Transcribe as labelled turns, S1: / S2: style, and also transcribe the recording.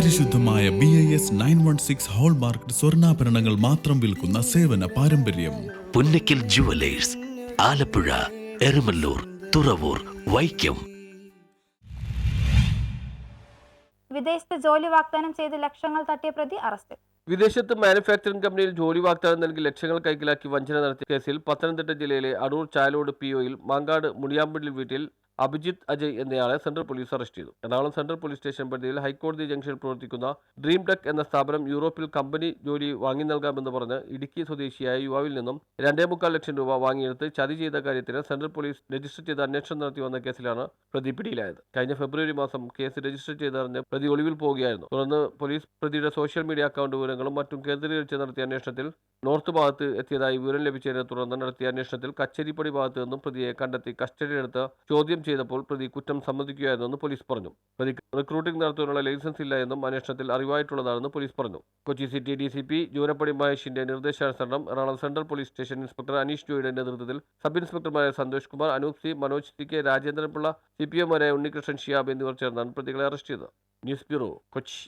S1: പരിശുദ്ധമായ B I S nine one six hallmark സ്വർണാഭരണങ്ങൾ മാത്രം വിൽക്കുന്ന സേവന പാരമ്പര്യം.
S2: പുന്നക്കിൽ ജുവലേഴ്സ് ആലപ്പുഴ എരുമല്ലൂർ തുറവൂർ വൈക്കം.
S3: വിദേശത്ത് ജോലി വാഗ്ദാനം ചെയ്ത് ലക്ഷങ്ങൾ തട്ടിയ പ്രതി അറസ്റ്റ്.
S4: വിദേശത്ത് മാനുഫാക്ചറിംഗ് കമ്പനിയിൽ ജോലി വാഗ്ദാനം നൽകി ലക്ഷങ്ങൾ കൈക്കലാക്കി വഞ്ചന നടത്തിയ കേസിൽ പത്തനംതിട്ട ജില്ലയിലെ അടൂർ ചാലോട് പി ഒയിൽ മാങ്കാട് മുണിയാമ്പിള്ളി വീട്ടിൽ അഭിജിത്ത് അജയ് എന്നയാളെ സെൻട്രൽ പോലീസ് അറസ്റ്റ് ചെയ്തു. എറണാകുളം സെൻട്രൽ പോലീസ് സ്റ്റേഷൻ പരിധിയിൽ ഹൈക്കോടതി ജംഗ്ഷനിൽ പ്രവർത്തിക്കുന്ന ഡ്രീം ടെക് എന്ന സ്ഥാപനം യൂറോപ്പിൽ കമ്പനി ജോലി വാങ്ങി നൽകാമെന്ന് പറഞ്ഞ് ഇടുക്കി സ്വദേശിയായ യുവാവിൽ നിന്നും രണ്ടേ മുക്കാൽ ലക്ഷം രൂപ വാങ്ങിയെടുത്ത് ചതി ചെയ്ത കാര്യത്തിന് സെൻട്രൽ പോലീസ് രജിസ്റ്റർ ചെയ്ത് അന്വേഷണം നടത്തി വന്ന കേസിലാണ് പ്രതി പിടിയിലായത്. കഴിഞ്ഞ ഫെബ്രുവരി മാസം കേസ് രജിസ്റ്റർ ചെയ്തറിഞ്ഞ് പ്രതി ഒളിവിൽ പോവുകയായിരുന്നു. തുടർന്ന് പോലീസ് പ്രതിയുടെ സോഷ്യൽ മീഡിയ അക്കൗണ്ട് വിവരങ്ങളും മറ്റും കേന്ദ്രീകരിച്ച് നടത്തിയ അന്വേഷണത്തിൽ നോർത്ത് ഭാഗത്ത് എത്തിയതായി വിവരം ലഭിച്ചതിനെ തുടർന്ന് നടത്തിയ അന്വേഷണത്തിൽ കച്ചേരിപ്പടി ഭാഗത്ത് നിന്നും പ്രതിയെ കണ്ടെത്തി കസ്റ്റഡിയിലെടുത്ത് ചോദ്യം ചെയ്തപ്പോൾ പ്രതി കുറ്റം സമ്മതിക്കുകയായിരുന്നെന്ന് പോലീസ് പറഞ്ഞു. പ്രതി റിക്രൂട്ടിംഗ് നടത്തുവാനുള്ള ലൈസൻസ് ഇല്ല എന്നും അന്വേഷണത്തിൽ അറിവായിട്ടുള്ളതാണെന്ന് പോലീസ് പറഞ്ഞു. Kochi city D C P ജൂനപ്പടി മഹേഷിന്റെ നിർദ്ദേശാനുസരണം Ernakulam central police station inspector Aneesh ജോയിയുടെ നേതൃത്വത്തിൽ sub ഇൻസ്പെക്ടർമാരായ Santhosh Kumar Anoop C Manoj C K Rajendran Pillai C P എമാരായ Unnikrishnan Shiyab എന്നിവർ ചേർന്നാണ് പ്രതികളെ അറസ്റ്റ് ചെയ്തത്. News bureau Kochi.